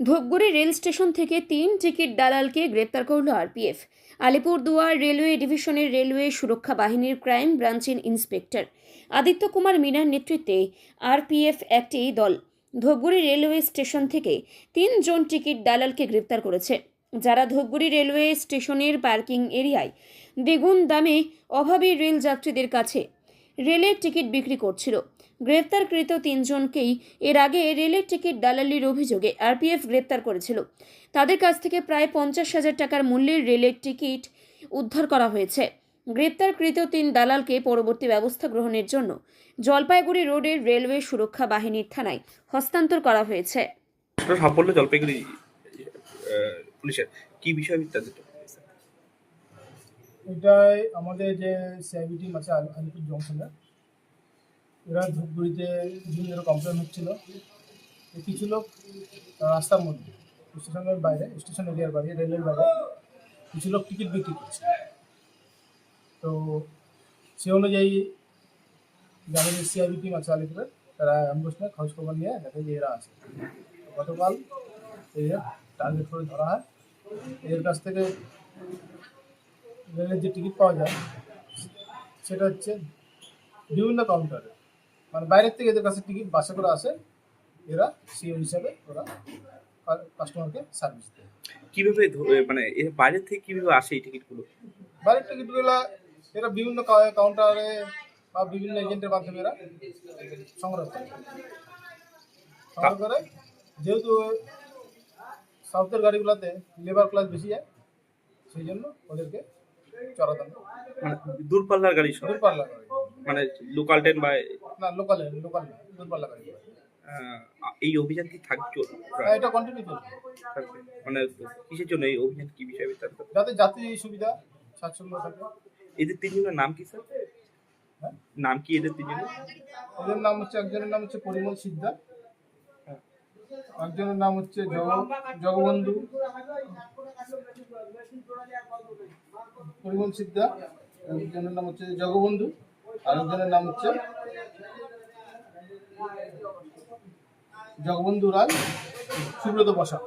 Dhupguri rail station থেকে তিন ticket দালালকে গ্রেপ্তার করল আরপিএফ। আলিপুরদুয়ার রেলওয়ে ডিভিশনের রেলওয়ে সুরক্ষা বাহিনীর ক্রাইম ব্রাঞ্চের ইন্সপেক্টর। আদিত্য কুমার মিনার নেতৃত্বে আরপিএফ একটি দল ধূপগুড়ি রেলওয়ে স্টেশন থেকে তিনজন টিকিট দালালকে গ্রেপ্তার করেছে, যারা ধূপগুড়ি রেলওয়ে স্টেশনের পার্কিং এরিয়ায় দ্বিগুণ দামে অভাবী রেল যাত্রীদের কাছে রেলের টিকিট বিক্রি করছিল। গ্রেপ্তারকৃত তিনজনকেই এর আগে রেলের টিকিট দালালির অভিযোগে আরপিএফ গ্রেপ্তার করেছিল। তাদের কাছ থেকে প্রায় পঞ্চাশ হাজার টাকার মূল্যের রেলের টিকিট উদ্ধার করা হয়েছে। গ্রেপ্তারকৃত তিন দালালকে পরবর্তী ব্যবস্থা গ্রহণের জন্য জলপাইগুড়ি রোডের রেলওয়ে সুরক্ষা বাহিনীর থানায় হস্তান্তর করা হয়েছে। সাফল্য জলপাইগুড়ি পুলিশের। কি বিষয় বিস্তারিত এটাই আমাদের যে সিআইবি টিম আছে আলিপুর জংশনে এরা। ধূপগুড়িতে বিভিন্ন কমপ্লেন হচ্ছিল। কিছু লোক রাস্তার মধ্যে, স্টেশনের বাইরে, স্টেশন এরিয়ার বাইরে, রেলের বাইরে, কিছু লোক টিকিট বিক্রি করছে। তো সে অনুযায়ী যে আমাদের সিআইবি টিম আছে আলিপুরে, তারা অ্যাম্বুস নিয়ে খোঁজ খবর নিয়ে দেখে যে এরা আছে। গতকাল এদের টার্গেট করে ধরা হয়। এদের কাছ থেকে রেলের যে টিকিট পাওয়া যায় সেটা হচ্ছে বিভিন্ন কাউন্টারে মানে বাইরের থেকে এদের কাছে টিকিট বাসে করে আসে এরা সিও হিসাবে ওরা কাস্টমারকে সার্ভিস দেয়। কীভাবে মানে এর বাইরে থেকে কীভাবে আসে এই টিকিটগুলো? বাইরের টিকিটগুলো এরা বিভিন্ন কাউন্টারে বা বিভিন্ন এজেন্টের মাধ্যমে এরা সংগ্রহ করে। সংগ্রহ করে যেহেতু সাউথের গাড়িগুলোতে লেবার ক্লাস বেশি যায় সেই জন্য ওদেরকে চড়া মানে দূরপাল্লার গাড়ি সব? দূরপাল্লা গাড়ি। মানে লোকাল ট্রেন বা না লোকালে লোকাল না দূরপাল্লা গাড়ি। এই অভিযান কি থাকছে হ্যাঁ, এটা কন্টিনিউ চলবে মানে কিসের জন্য এই অভিযান কি বিষয় বিস্তারিত যাতে যাত্রী সুবিধা স্বাচ্ছন্দ্য থাকে। এদের তিনজনের নাম কি স্যার? হ্যাঁ? নাম কি এদের তিনজনের? এদের নাম হচ্ছে একজনের নাম হচ্ছে পরিমল সিদ্ধা একজনের নাম হচ্ছে জগবন্ধু। পরিমল সিদ্ধা একজনের নাম হচ্ছে জগবন্ধু আরেকজনের নাম হচ্ছে জগবন্ধু রায় সুব্রত বসা